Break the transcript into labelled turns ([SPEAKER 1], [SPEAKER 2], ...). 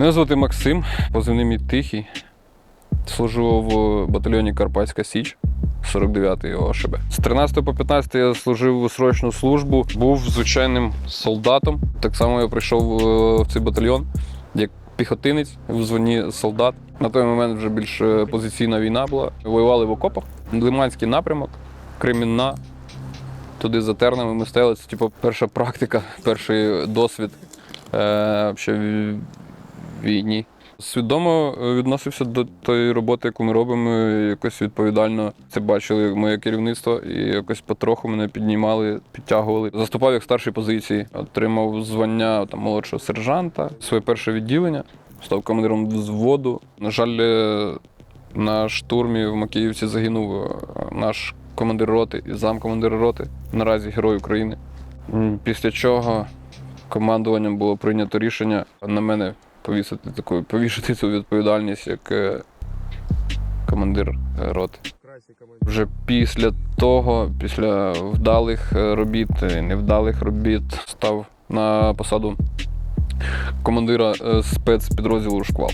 [SPEAKER 1] Мене звати Максим, позивний мій тихий. Служу в батальйоні Карпатська Січ. 49-й ОШБ. З 13 по 15 я служив у срочну службу, був звичайним солдатом. Так само я прийшов е, в цей батальйон як піхотинець в званні солдат. На той момент вже більш е, позиційна війна була. Воювали в окопах. Лиманський напрямок, Кремінна. Туди за тернами ми стояли. Це типу перша практика, перший досвід е, війні. Свідомо е, відносився до тої роботи, яку ми робимо, якось відповідально. Це бачили моє керівництво, і якось потроху мене піднімали, підтягували. Заступав як старшій позиції, отримав звання там, молодшого сержанта, своє перше відділення, став командиром взводу. На жаль, е, на штурмі в Макіївці загинув е, наш командир роти і замкомандир роти, наразі Герой України. Після чого командуванням було прийнято рішення на мене повісити таку, повішати цю відповідальність як е, командир е, роти. Вже після того, після вдалих е, робіт невдалих робіт, став на посаду командира спецпідрозділу Шквал.